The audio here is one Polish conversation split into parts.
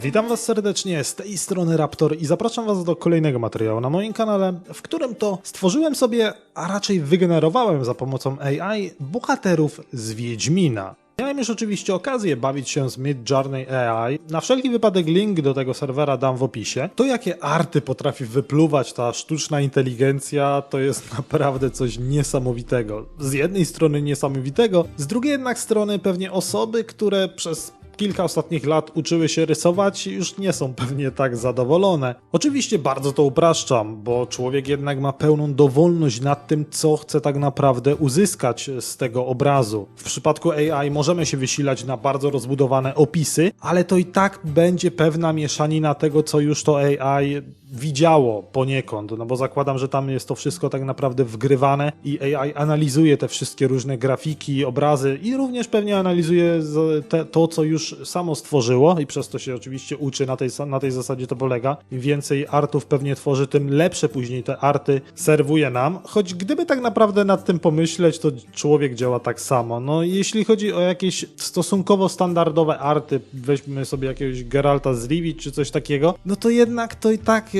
Witam Was serdecznie, z tej strony Raptor i zapraszam Was do kolejnego materiału na moim kanale, w którym to stworzyłem sobie, a raczej wygenerowałem za pomocą AI bohaterów z Wiedźmina. Miałem już oczywiście okazję bawić się z Midjourney AI. Na wszelki wypadek link do tego serwera dam w opisie. To jakie arty potrafi wypluwać ta sztuczna inteligencja to jest naprawdę coś niesamowitego. Z jednej strony niesamowitego, z drugiej jednak strony pewnie osoby, które przez kilka ostatnich lat uczyły się rysować, już nie są pewnie tak zadowolone. Oczywiście bardzo to upraszczam, bo człowiek jednak ma pełną dowolność nad tym, co chce tak naprawdę uzyskać z tego obrazu. W przypadku AI możemy się wysilać na bardzo rozbudowane opisy, ale to i tak będzie pewna mieszanina tego, co już to AI widziało poniekąd, no bo zakładam, że tam jest to wszystko tak naprawdę wgrywane i AI analizuje te wszystkie różne grafiki, obrazy i również pewnie analizuje te, to, co już samo stworzyło i przez to się oczywiście uczy, na tej, na tej zasadzie to polega. Im więcej artów pewnie tworzy, tym lepsze później te arty serwuje nam, choć gdyby tak naprawdę nad tym pomyśleć, to człowiek działa tak samo. No jeśli chodzi o jakieś stosunkowo standardowe arty, weźmy sobie jakiegoś Geralta z Rivii czy coś takiego, no to jednak to i tak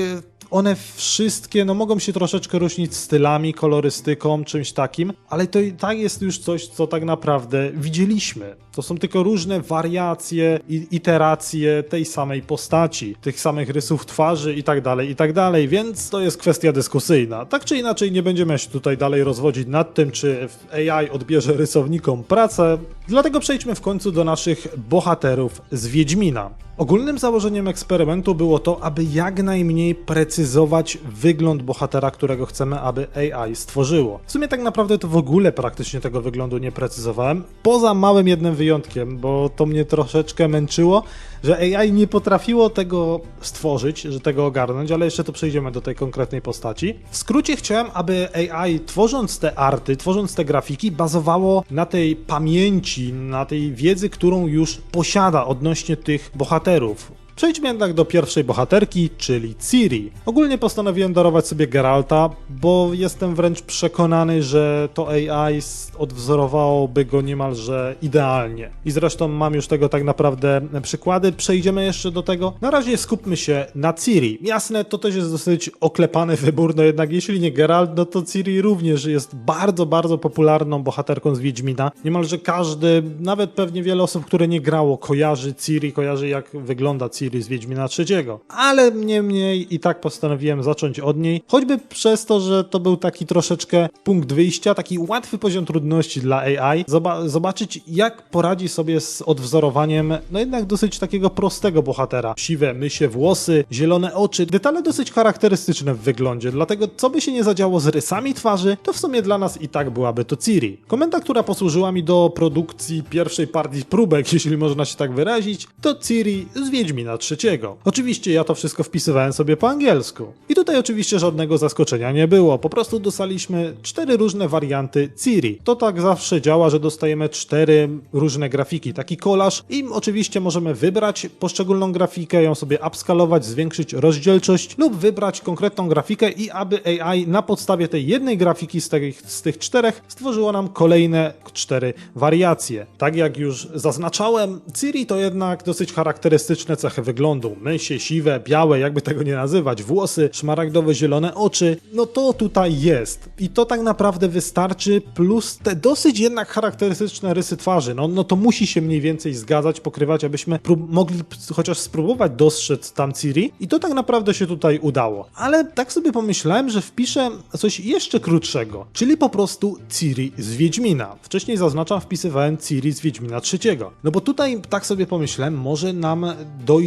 one wszystkie no, mogą się troszeczkę różnić stylami, kolorystyką, czymś takim, ale to i tak jest już coś, co tak naprawdę widzieliśmy. To są tylko różne wariacje i iteracje tej samej postaci, tych samych rysów twarzy i tak dalej, i tak dalej, więc to jest kwestia dyskusyjna. Tak czy inaczej nie będziemy się tutaj dalej rozwodzić nad tym, czy AI odbierze rysownikom pracę, dlatego przejdźmy w końcu do naszych bohaterów z Wiedźmina. Ogólnym założeniem eksperymentu było to, aby jak najmniej precyzować wygląd bohatera, którego chcemy, aby AI stworzyło. W sumie tak naprawdę to w ogóle praktycznie tego wyglądu nie precyzowałem, poza małym jednym wyjątkiem, bo to mnie troszeczkę męczyło, że AI nie potrafiło tego stworzyć, że tego ogarnąć, ale jeszcze to przejdziemy do tej konkretnej postaci. W skrócie chciałem, aby AI tworząc te arty, tworząc te grafiki, bazowało na tej pamięci, na tej wiedzy, którą już posiada odnośnie tych bohaterów. Przejdźmy jednak do pierwszej bohaterki, czyli Ciri. Ogólnie postanowiłem darować sobie Geralta, bo jestem wręcz przekonany, że to AI odwzorowałoby go niemalże idealnie. I zresztą mam już tego tak naprawdę przykłady. Przejdziemy jeszcze do tego. Na razie skupmy się na Ciri. Jasne, to też jest dosyć oklepany wybór, no jednak jeśli nie Geralt, no to Ciri również jest bardzo, bardzo popularną bohaterką z Wiedźmina. Niemalże każdy, nawet pewnie wiele osób, które nie grało, kojarzy Ciri, kojarzy jak wygląda Ciri z Wiedźmina III. Ale niemniej i tak postanowiłem zacząć od niej, choćby przez to, że to był taki troszeczkę punkt wyjścia, taki łatwy poziom trudności dla AI. Zoba- zobaczyć, jak poradzi sobie z odwzorowaniem, no jednak dosyć takiego prostego bohatera. Siwe, mysie włosy, zielone oczy, detale dosyć charakterystyczne w wyglądzie, dlatego co by się nie zadziało z rysami twarzy, to w sumie dla nas i tak byłaby to Ciri. Komenda, która posłużyła mi do produkcji pierwszej partii próbek, jeśli można się tak wyrazić, to Ciri z Wiedźmina III. Oczywiście ja to wszystko wpisywałem sobie po angielsku. I tutaj oczywiście żadnego zaskoczenia nie było, po prostu dostaliśmy cztery różne warianty Ciri. To tak zawsze działa, że dostajemy cztery różne grafiki, taki kolaż i oczywiście możemy wybrać poszczególną grafikę, ją sobie upskalować, zwiększyć rozdzielczość lub wybrać konkretną grafikę i aby AI na podstawie tej jednej grafiki z tych, z tych czterech stworzyło nam kolejne cztery wariacje. Tak jak już zaznaczałem, Ciri to jednak dosyć charakterystyczne cechy wyglądu. Mysie, siwe, białe, jakby tego nie nazywać, włosy, szmaragdowe, zielone oczy. No to tutaj jest. I to tak naprawdę wystarczy, plus te dosyć jednak charakterystyczne rysy twarzy. No, no to musi się mniej więcej zgadzać, pokrywać, abyśmy mogli chociaż spróbować dostrzec tam Ciri. I to tak naprawdę się tutaj udało. Ale tak sobie pomyślałem, że wpiszę coś jeszcze krótszego, czyli po prostu Ciri z Wiedźmina. Wcześniej zaznaczam, wpisywałem Ciri z Wiedźmina III. No bo tutaj tak sobie pomyślałem, może nam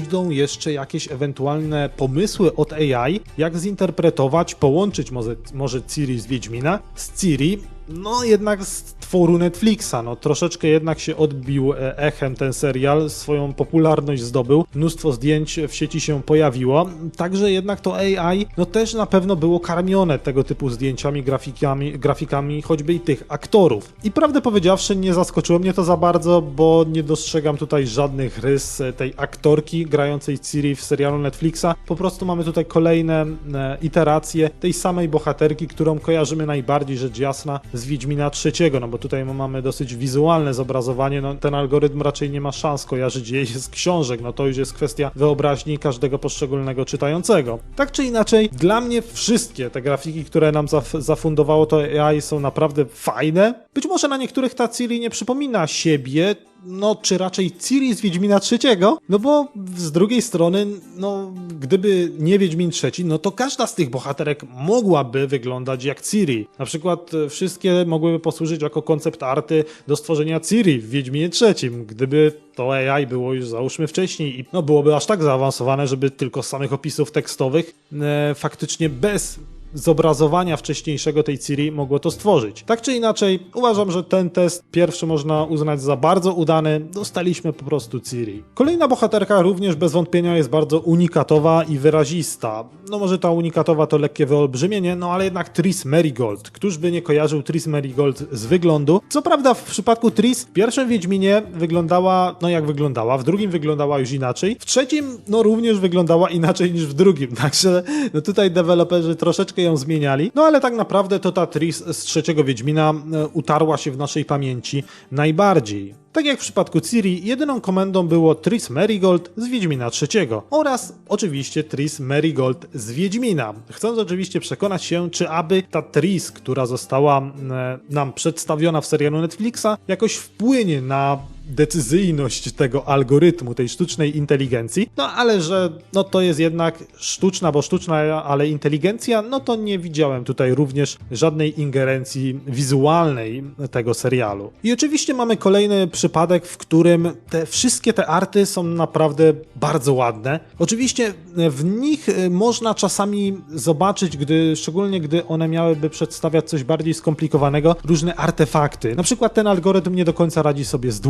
dojdą jeszcze jakieś ewentualne pomysły od AI, jak zinterpretować, połączyć może, może Ciri z Wiedźmina? Z Ciri no jednak z tworu Netflixa, no troszeczkę jednak się odbił e, echem ten serial, swoją popularność zdobył, mnóstwo zdjęć w sieci się pojawiło, także jednak to AI, no też na pewno było karmione tego typu zdjęciami, grafikami, grafikami choćby i tych aktorów. I prawdę powiedziawszy nie zaskoczyło mnie to za bardzo, bo nie dostrzegam tutaj żadnych rys e, tej aktorki grającej Ciri w serialu Netflixa, po prostu mamy tutaj kolejne e, iteracje tej samej bohaterki, którą kojarzymy najbardziej rzecz jasna z Wiedźmina trzeciego, no bo tutaj mamy dosyć wizualne zobrazowanie, no ten algorytm raczej nie ma szans kojarzyć jej z książek, no to już jest kwestia wyobraźni każdego poszczególnego czytającego. Tak czy inaczej, dla mnie wszystkie te grafiki, które nam zaf- zafundowało to AI są naprawdę fajne. Być może na niektórych ta Ciri nie przypomina siebie, no czy raczej Ciri z Wiedźmina trzeciego, no bo z drugiej strony, no gdyby nie Wiedźmin trzeci, no to każda z tych bohaterek mogłaby wyglądać jak Ciri. Na przykład e, wszystkie mogłyby posłużyć jako koncept arty do stworzenia Ciri w Wiedźminie trzecim, gdyby to AI było już załóżmy wcześniej i no byłoby aż tak zaawansowane, żeby tylko z samych opisów tekstowych e, faktycznie bez zobrazowania wcześniejszego tej Ciri mogło to stworzyć. Tak czy inaczej, uważam, że ten test pierwszy można uznać za bardzo udany. Dostaliśmy po prostu Ciri. Kolejna bohaterka również bez wątpienia jest bardzo unikatowa i wyrazista. No może ta unikatowa to lekkie wyolbrzymienie, no ale jednak Tris Merigold. Któż by nie kojarzył Tris Merigold z wyglądu? Co prawda w przypadku Tris w pierwszym Wiedźminie wyglądała, no jak wyglądała, w drugim wyglądała już inaczej, w trzecim no również wyglądała inaczej niż w drugim, także no tutaj deweloperzy troszeczkę ją zmieniali, no ale tak naprawdę to ta Tris z trzeciego Wiedźmina e, utarła się w naszej pamięci najbardziej. Tak jak w przypadku Ciri, jedyną komendą było Tris Merigold z Wiedźmina III oraz oczywiście Tris Merigold z Wiedźmina. Chcąc oczywiście przekonać się, czy aby ta Tris, która została e, nam przedstawiona w serialu Netflixa, jakoś wpłynie na decyzyjność tego algorytmu, tej sztucznej inteligencji. No ale że no to jest jednak sztuczna, bo sztuczna, ale inteligencja, no to nie widziałem tutaj również żadnej ingerencji wizualnej tego serialu. I oczywiście mamy kolejny przypadek, w którym te wszystkie te arty są naprawdę bardzo ładne. Oczywiście w nich y, można czasami zobaczyć, gdy, szczególnie gdy one miałyby przedstawiać coś bardziej skomplikowanego, różne artefakty. Na przykład ten algorytm nie do końca radzi sobie z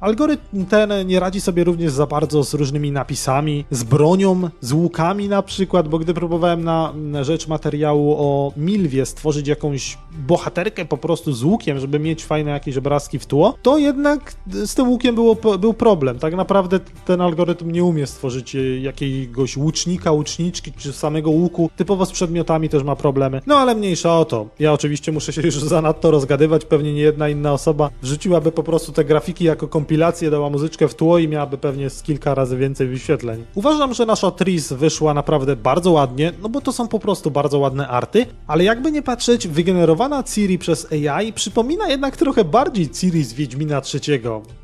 Algorytm ten nie radzi sobie również za bardzo z różnymi napisami, z bronią, z łukami na przykład, bo gdy próbowałem na rzecz materiału o Milwie stworzyć jakąś bohaterkę po prostu z łukiem, żeby mieć fajne jakieś obrazki w tło, to jednak z tym łukiem było, był problem. Tak naprawdę ten algorytm nie umie stworzyć jakiegoś łucznika, łuczniczki czy samego łuku. Typowo z przedmiotami też ma problemy. No ale mniejsza o to. Ja oczywiście muszę się już zanadto rozgadywać, pewnie nie jedna inna osoba wrzuciłaby po prostu te grafiki jako kompilację, dała muzyczkę w tło i miałaby pewnie z kilka razy więcej wyświetleń. Uważam, że nasza Tris wyszła naprawdę bardzo ładnie, no bo to są po prostu bardzo ładne arty, ale jakby nie patrzeć, wygenerowana Ciri przez AI przypomina jednak trochę bardziej Ciri z Wiedźmina III.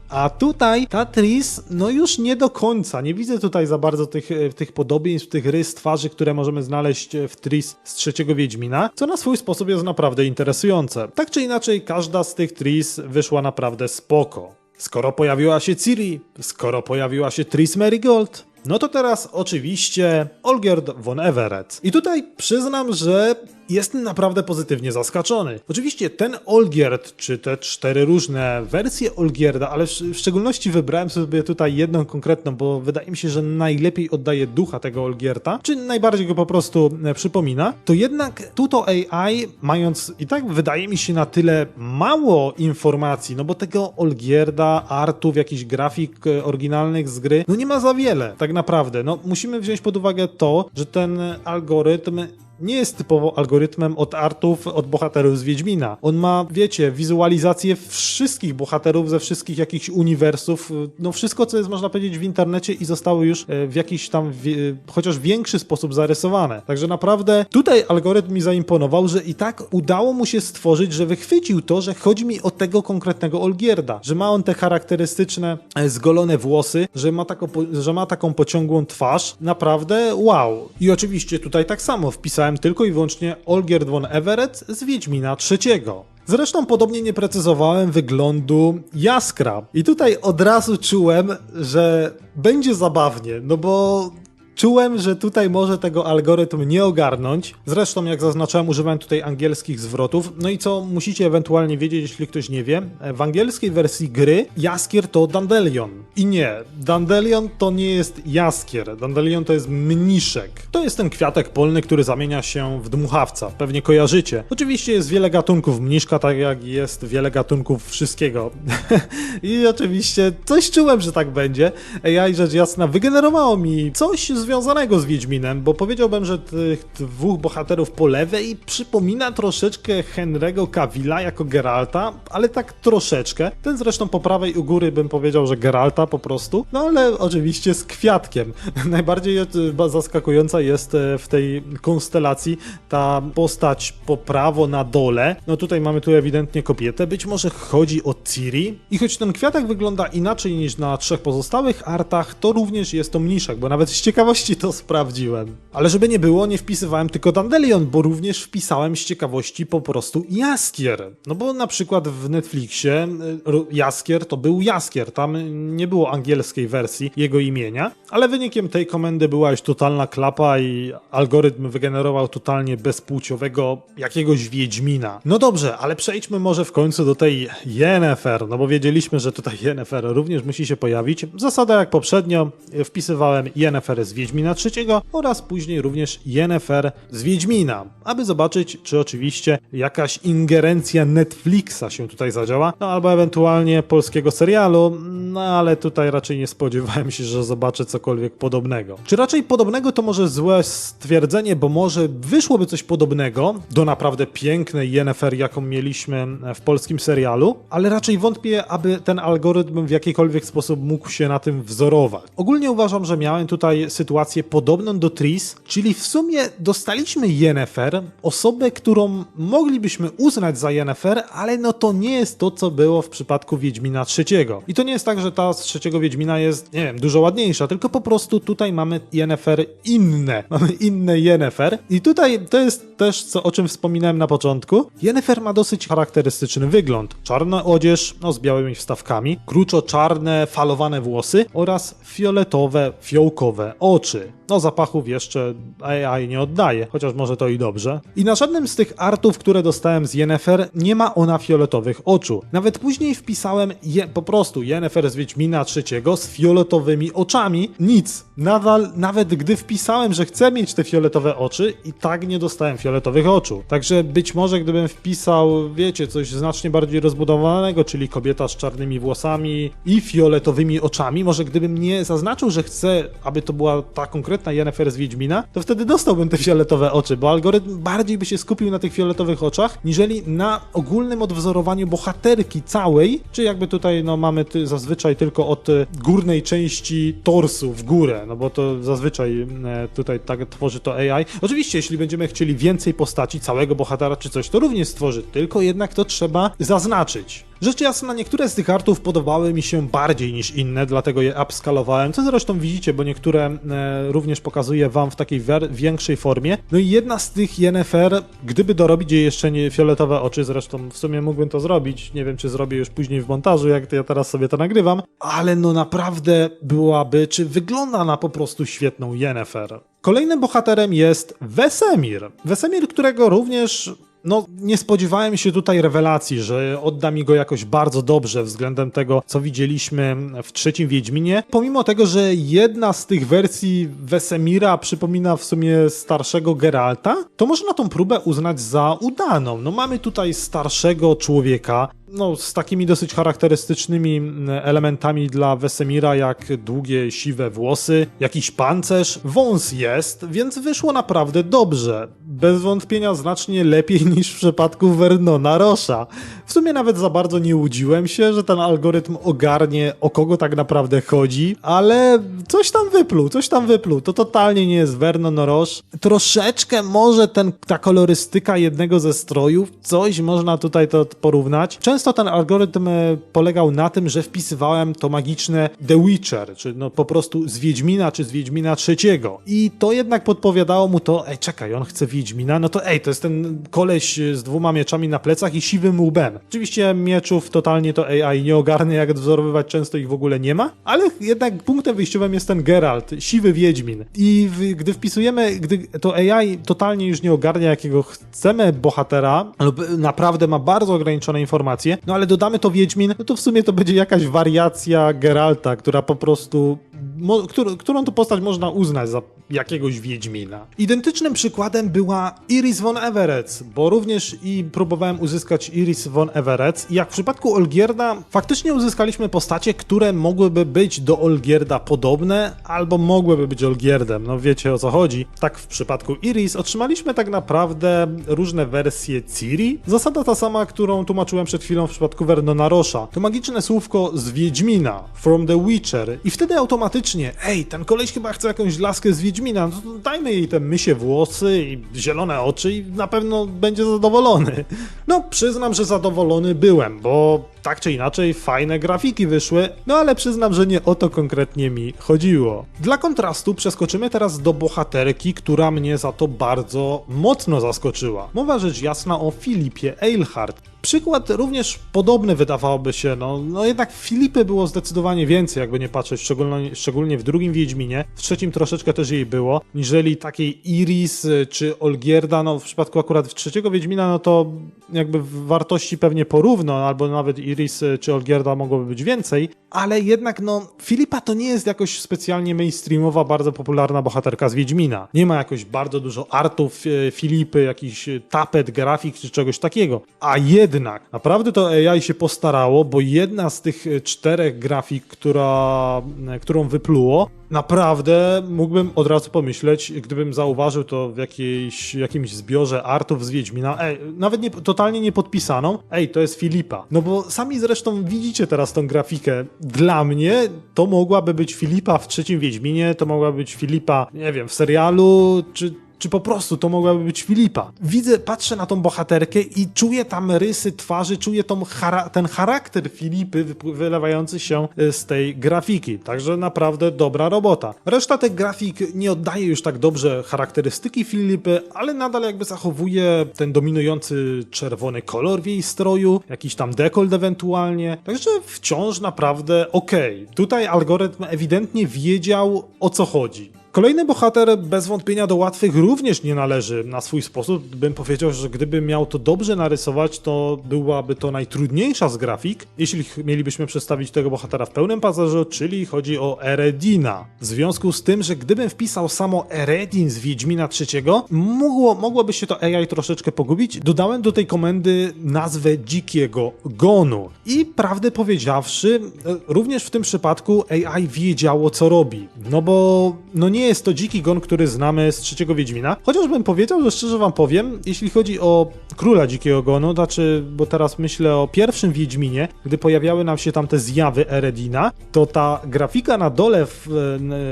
A tutaj ta Tris, no już nie do końca. Nie widzę tutaj za bardzo tych, e, tych podobieństw, tych rys twarzy, które możemy znaleźć e, w Tris z trzeciego Wiedźmina, co na swój sposób jest naprawdę interesujące. Tak czy inaczej, każda z tych Tris wyszła naprawdę spoko. Skoro pojawiła się Ciri, skoro pojawiła się Tris Merigold, no to teraz oczywiście Olgierd von Everett. I tutaj przyznam, że jestem naprawdę pozytywnie zaskoczony. Oczywiście ten Olgierd, czy te cztery różne wersje Olgierda, ale w, szczególności wybrałem sobie tutaj jedną konkretną, bo wydaje mi się, że najlepiej oddaje ducha tego Olgierda, czy najbardziej go po prostu e, przypomina, to jednak Tuto AI, mając i tak wydaje mi się na tyle mało informacji, no bo tego Olgierda, artów, jakichś grafik e, oryginalnych z gry, no nie ma za wiele, tak naprawdę. No musimy wziąć pod uwagę to, że ten algorytm nie jest typowo algorytmem od artów, od bohaterów z Wiedźmina. On ma, wiecie, wizualizację wszystkich bohaterów ze wszystkich jakichś uniwersów, no wszystko, co jest, można powiedzieć, w internecie i zostało już e, w jakiś tam, wie, chociaż większy sposób zarysowane. Także naprawdę tutaj algorytm mi zaimponował, że i tak udało mu się stworzyć, że wychwycił to, że chodzi mi o tego konkretnego Olgierda, że ma on te charakterystyczne e, zgolone włosy, że ma, taką, że ma taką pociągłą twarz. Naprawdę wow. I oczywiście tutaj tak samo tylko i wyłącznie Olgierd von Everett z Wiedźmina III. Zresztą podobnie nie precyzowałem wyglądu Jaskra. I tutaj od razu czułem, że będzie zabawnie, no bo Czułem, że tutaj może tego algorytm nie ogarnąć. Zresztą, jak zaznaczałem, używałem tutaj angielskich zwrotów. No i co musicie ewentualnie wiedzieć, jeśli ktoś nie wie, w angielskiej wersji gry jaskier to dandelion. I nie, dandelion to nie jest jaskier. Dandelion to jest mniszek. To jest ten kwiatek polny, który zamienia się w dmuchawca. Pewnie kojarzycie. Oczywiście jest wiele gatunków mniszka, tak jak jest wiele gatunków wszystkiego. I oczywiście coś czułem, że tak będzie. AI rzecz jasna wygenerowało mi coś z związanego z Wiedźminem, bo powiedziałbym, że tych dwóch bohaterów po lewej przypomina troszeczkę Henry'ego Cavilla jako Geralta, ale tak troszeczkę. Ten zresztą po prawej u góry bym powiedział, że Geralta po prostu, no ale oczywiście z kwiatkiem. Najbardziej e, zaskakująca jest e, w tej konstelacji ta postać po prawo na dole. No tutaj mamy tu ewidentnie kobietę, być może chodzi o Ciri. I choć ten kwiatek wygląda inaczej niż na trzech pozostałych artach, to również jest to mniszek, bo nawet z ciekawości to sprawdziłem. Ale żeby nie było, nie wpisywałem tylko Dandelion, bo również wpisałem z ciekawości po prostu Jaskier. No bo na przykład w Netflixie y, Jaskier to był Jaskier, tam nie było angielskiej wersji jego imienia, ale wynikiem tej komendy była już totalna klapa i algorytm wygenerował totalnie bezpłciowego jakiegoś Wiedźmina. No dobrze, ale przejdźmy może w końcu do tej Yennefer, no bo wiedzieliśmy, że tutaj Yennefer również musi się pojawić. Zasada jak poprzednio, wpisywałem Yennefer z Wiedźmina III oraz później również Yennefer z Wiedźmina, aby zobaczyć, czy oczywiście jakaś ingerencja Netflixa się tutaj zadziała, no albo ewentualnie polskiego serialu, no ale tutaj raczej nie spodziewałem się, że zobaczę cokolwiek podobnego. Czy raczej podobnego to może złe stwierdzenie, bo może wyszłoby coś podobnego do naprawdę pięknej Yennefer, jaką mieliśmy w polskim serialu, ale raczej wątpię, aby ten algorytm w jakikolwiek sposób mógł się na tym wzorować. Ogólnie uważam, że miałem tutaj sytuację podobną do Tris, czyli w sumie dostaliśmy Yennefer, osobę, którą moglibyśmy uznać za Yennefer, ale no to nie jest to, co było w przypadku Wiedźmina III. I to nie jest tak, że ta z trzeciego Wiedźmina jest, nie wiem, dużo ładniejsza, tylko po prostu tutaj mamy Yennefer inne. Mamy inne Yennefer. I tutaj to jest też, co, o czym wspominałem na początku. Yennefer ma dosyć charakterystyczny wygląd. Czarna odzież, no z białymi wstawkami, kruczo-czarne, falowane włosy oraz fioletowe, fiołkowe oczy. No zapachów jeszcze AI nie oddaje, chociaż może to i dobrze. I na żadnym z tych artów, które dostałem z Yennefer, nie ma ona fioletowych oczu. Nawet później wpisałem je, po prostu Yennefer z Wiedźmina III z fioletowymi oczami. Nic. Nadal, nawet gdy wpisałem, że chcę mieć te fioletowe oczy, i tak nie dostałem fioletowych oczu. Także być może gdybym wpisał, wiecie, coś znacznie bardziej rozbudowanego, czyli kobieta z czarnymi włosami i fioletowymi oczami, może gdybym nie zaznaczył, że chcę, aby to była ta konkretna Yennefer z Wiedźmina, to wtedy dostałbym te fioletowe oczy, bo algorytm bardziej by się skupił na tych fioletowych oczach, niżeli na ogólnym odwzorowaniu bohaterki całej, czy jakby tutaj no mamy ty, zazwyczaj tylko od e, górnej części torsu w górę, no bo to zazwyczaj e, tutaj tak tworzy to AI. Oczywiście, jeśli będziemy chcieli więcej postaci, całego bohatera czy coś, to również stworzy, tylko jednak to trzeba zaznaczyć. Rzecz jasna, niektóre z tych artów podobały mi się bardziej niż inne, dlatego je upskalowałem, co zresztą widzicie, bo niektóre e, również pokazuję wam w takiej większej formie. No i jedna z tych Yennefer, gdyby dorobić jej jeszcze nie fioletowe oczy, zresztą w sumie mógłbym to zrobić, nie wiem czy zrobię już później w montażu, jak ja teraz sobie to nagrywam, ale no naprawdę byłaby, czy wygląda na po prostu świetną Yennefer. Kolejnym bohaterem jest Wesemir. Wesemir, którego również no, nie spodziewałem się tutaj rewelacji, że odda mi go jakoś bardzo dobrze względem tego, co widzieliśmy w trzecim Wiedźminie. Pomimo tego, że jedna z tych wersji Wesemira przypomina w sumie starszego Geralta, to można tą próbę uznać za udaną. No, mamy tutaj starszego człowieka, no, z takimi dosyć charakterystycznymi elementami dla Wesemira, jak długie, siwe włosy, jakiś pancerz, wąs jest, więc wyszło naprawdę dobrze. Bez wątpienia znacznie lepiej niż w przypadku Vernona Rosza. W sumie nawet za bardzo nie łudziłem się, że ten algorytm ogarnie, o kogo tak naprawdę chodzi, ale coś tam wypluł, coś tam wypluł. To totalnie nie jest Vernon Roche. Troszeczkę może ten, ta kolorystyka jednego ze strojów, coś można tutaj to porównać. Często ten algorytm e, polegał na tym, że wpisywałem to magiczne The Witcher, czy no po prostu z Wiedźmina, czy z Wiedźmina trzeciego. I to jednak podpowiadało mu to, ej czekaj, on chce Wiedźmina, no to ej, to jest ten koleś z dwoma mieczami na plecach i siwym łbem. Oczywiście mieczów totalnie to AI nie ogarnia, jak wzorowywać często ich w ogóle nie ma, ale jednak punktem wyjściowym jest ten Geralt, siwy Wiedźmin. I w, gdy wpisujemy, gdy to AI totalnie już nie ogarnia, jakiego chcemy bohatera, lub naprawdę ma bardzo ograniczone informacje, no ale dodamy to Wiedźmin, no to w sumie to będzie jakaś wariacja Geralta, która po prostu mo, któr, którą tu postać można uznać za jakiegoś Wiedźmina. Identycznym przykładem była Iris von Everett, bo również i próbowałem uzyskać Iris von Everett jak w przypadku Olgierda faktycznie uzyskaliśmy postacie, które mogłyby być do Olgierda podobne, albo mogłyby być Olgierdem, no wiecie o co chodzi. Tak w przypadku Iris otrzymaliśmy tak naprawdę różne wersje Ciri. Zasada ta sama, którą tłumaczyłem przed chwilą w przypadku Vernona Rosha. To magiczne słówko z Wiedźmina, from the Witcher i wtedy automatycznie, ej, ten koleś chyba chce jakąś laskę z Wiedźmina, no to dajmy jej te mysie włosy i zielone oczy i na pewno będzie zadowolony. No, przyznam, że zadowolony byłem, bo tak czy inaczej fajne grafiki wyszły, no ale przyznam, że nie o to konkretnie mi chodziło. Dla kontrastu przeskoczymy teraz do bohaterki, która mnie za to bardzo mocno zaskoczyła. Mowa rzecz jasna o Filipie Eilhart. Przykład również podobny wydawałoby się, no, no jednak Filipy było zdecydowanie więcej, jakby nie patrzeć, szczególnie, szczególnie w drugim Wiedźminie, w trzecim troszeczkę też jej było, niżeli takiej Iris y, czy Olgierda, no w przypadku akurat trzeciego Wiedźmina, no to jakby w wartości pewnie porówno, albo nawet Iris y, czy Olgierda mogłoby być więcej, ale jednak no Filipa to nie jest jakoś specjalnie mainstreamowa, bardzo popularna bohaterka z Wiedźmina. Nie ma jakoś bardzo dużo artów e, Filipy, jakiś e, tapet, grafik czy czegoś takiego. A jednak naprawdę to AI się postarało, bo jedna z tych czterech grafik, która, którą wypluło, naprawdę mógłbym od razu pomyśleć, gdybym zauważył to w jakiejś, jakimś zbiorze artów z Wiedźmina, ej, nawet nie, totalnie niepodpisaną, ej, to jest Filipa. No bo sami zresztą widzicie teraz tą grafikę. Dla mnie to mogłaby być Filipa w trzecim Wiedźminie, to mogłaby być Filipa, nie wiem, w serialu, czy czy po prostu to mogłaby być Filipa. Widzę, patrzę na tą bohaterkę i czuję tam rysy twarzy, czuję chara ten charakter Filipy wy- wylewający się y, z tej grafiki. Także naprawdę dobra robota. Reszta tych grafik nie oddaje już tak dobrze charakterystyki Filipy, ale nadal jakby zachowuje ten dominujący czerwony kolor w jej stroju, jakiś tam dekolt ewentualnie. Także wciąż naprawdę okej. Tutaj algorytm ewidentnie wiedział o co chodzi. Kolejny bohater bez wątpienia do łatwych również nie należy na swój sposób. Bym powiedział, że gdyby miał to dobrze narysować, to byłaby to najtrudniejsza z grafik, jeśli mielibyśmy przedstawić tego bohatera w pełnym pancerzu, czyli chodzi o Eredina. W związku z tym, że gdybym wpisał samo Eredin z Wiedźmina III, mogło, mogłoby się to AI troszeczkę pogubić. Dodałem do tej komendy nazwę dzikiego gonu. I prawdę powiedziawszy, e, również w tym przypadku AI wiedziało co robi. No bo no nie jest to dziki gon, który znamy z trzeciego Wiedźmina. Chociażbym powiedział, że szczerze wam powiem, jeśli chodzi o króla dzikiego gonu, znaczy, bo teraz myślę o pierwszym Wiedźminie, gdy pojawiały nam się tam te zjawy Eredina, to ta grafika na dole, w,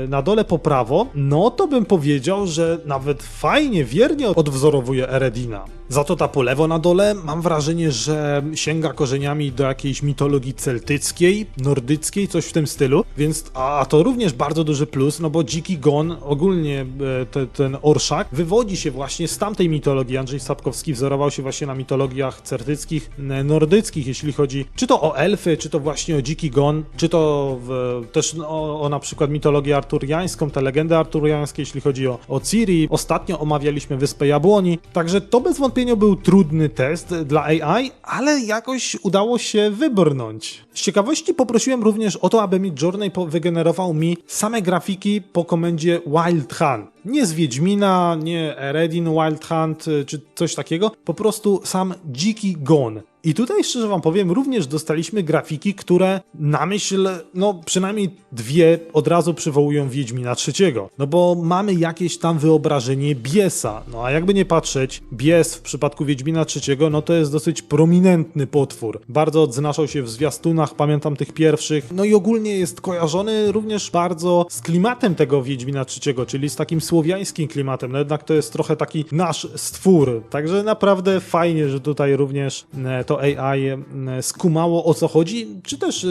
na dole po prawo, no to bym powiedział, że nawet fajnie, wiernie odwzorowuje Eredina. Za to ta po lewo na dole mam wrażenie, że sięga korzeniami do jakiejś mitologii celtyckiej, nordyckiej, coś w tym stylu, więc a to również bardzo duży plus, no bo dziki gon, ogólnie e, te, ten orszak, wywodzi się właśnie z tamtej mitologii. Andrzej Sapkowski wzorował się właśnie na mitologiach celtyckich, e, nordyckich, jeśli chodzi czy to o elfy, czy to właśnie o dziki gon, czy to w, też o, o na przykład mitologię arturiańską, te legendy arturiańskie, jeśli chodzi o, o Ciri. Ostatnio omawialiśmy Wyspę Jabłoni, także to bez wątpienia był trudny test dla AI, ale jakoś udało się wybrnąć. Z ciekawości poprosiłem również o to, aby mi Journey wygenerował mi same grafiki po komendzie Wild Hunt. Nie z Wiedźmina, nie Eredin Wild Hunt y, czy coś takiego, po prostu sam dziki gon. I tutaj szczerze wam powiem, również dostaliśmy grafiki, które na myśl, no przynajmniej dwie od razu przywołują Wiedźmina trzeciego. No bo mamy jakieś tam wyobrażenie Biesa. No a jakby nie patrzeć, Bies w przypadku Wiedźmina trzeciego, no to jest dosyć prominentny potwór. Bardzo odznaczał się w zwiastunach, pamiętam tych pierwszych. No i ogólnie jest kojarzony również bardzo z klimatem tego Wiedźmina trzeciego, czyli z takim słowiańskim klimatem. No jednak to jest trochę taki nasz stwór. Także naprawdę fajnie, że tutaj również e, to AI e, skumało o co chodzi, czy też e,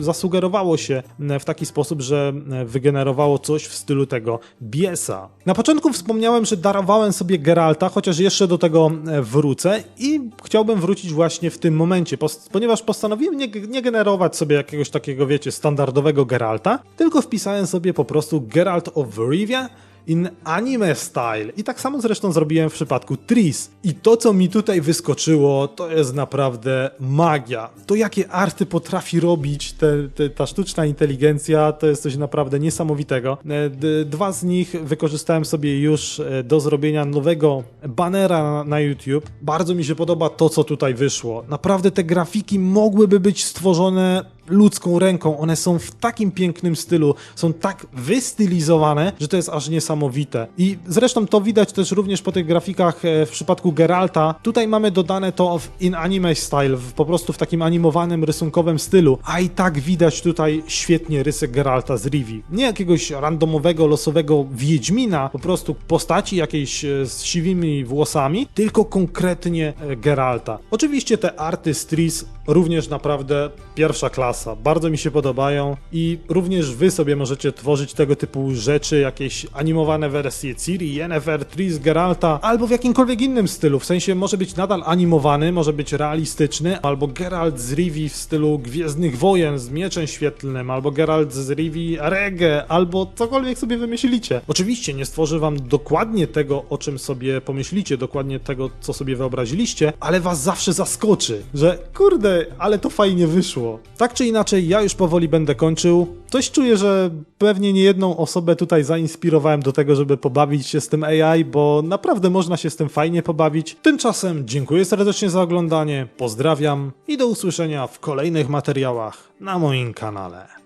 zasugerowało się w taki sposób, że wygenerowało coś w stylu tego Biesa. Na początku wspomniałem, że darowałem sobie Geralta, chociaż jeszcze do tego wrócę i chciałbym wrócić właśnie w tym momencie, ponieważ postanowiłem nie, nie generować sobie jakiegoś takiego, wiecie, standardowego Geralta, tylko wpisałem sobie po prostu Geralt of Rivia in anime style. I tak samo zresztą zrobiłem w przypadku Tris. I to, co mi tutaj wyskoczyło, to jest naprawdę magia. To, jakie arty potrafi robić te, te, ta sztuczna inteligencja, to jest coś naprawdę niesamowitego. E, Dwa z nich wykorzystałem sobie już e, do zrobienia nowego banera na YouTube. Bardzo mi się podoba to, co tutaj wyszło. Naprawdę te grafiki mogłyby być stworzone ludzką ręką. One są w takim pięknym stylu, są tak wystylizowane, że to jest aż niesamowite. I zresztą to widać też również po tych grafikach e, w przypadku Geralta. Tutaj mamy dodane to w in anime style, w, po prostu w takim animowanym, rysunkowym stylu, a i tak widać tutaj świetnie rysy Geralta z Rivi. Nie jakiegoś randomowego, losowego Wiedźmina, po prostu postaci jakiejś e, z siwymi włosami, tylko konkretnie e, Geralta. Oczywiście te arty z Tris również naprawdę pierwsza klasa. Bardzo mi się podobają i również wy sobie możecie tworzyć tego typu rzeczy, jakieś animowane wersje Ciri, Yennefer, Tris, Geralta, albo w jakimkolwiek innym stylu. W sensie może być nadal animowany, może być realistyczny, albo Geralt z Rivi w stylu Gwiezdnych Wojen z mieczem świetlnym, albo Geralt z Rivi reggae, albo cokolwiek sobie wymyślicie. Oczywiście nie stworzy wam dokładnie tego, o czym sobie pomyślicie, dokładnie tego, co sobie wyobraziliście, ale was zawsze zaskoczy, że kurde, ale to fajnie wyszło. Tak czy inaczej, ja już powoli będę kończył. Coś czuję, że pewnie nie jedną osobę tutaj zainspirowałem do tego, żeby pobawić się z tym AI, bo naprawdę można się z tym fajnie pobawić. Tymczasem dziękuję serdecznie za oglądanie, pozdrawiam i do usłyszenia w kolejnych materiałach na moim kanale.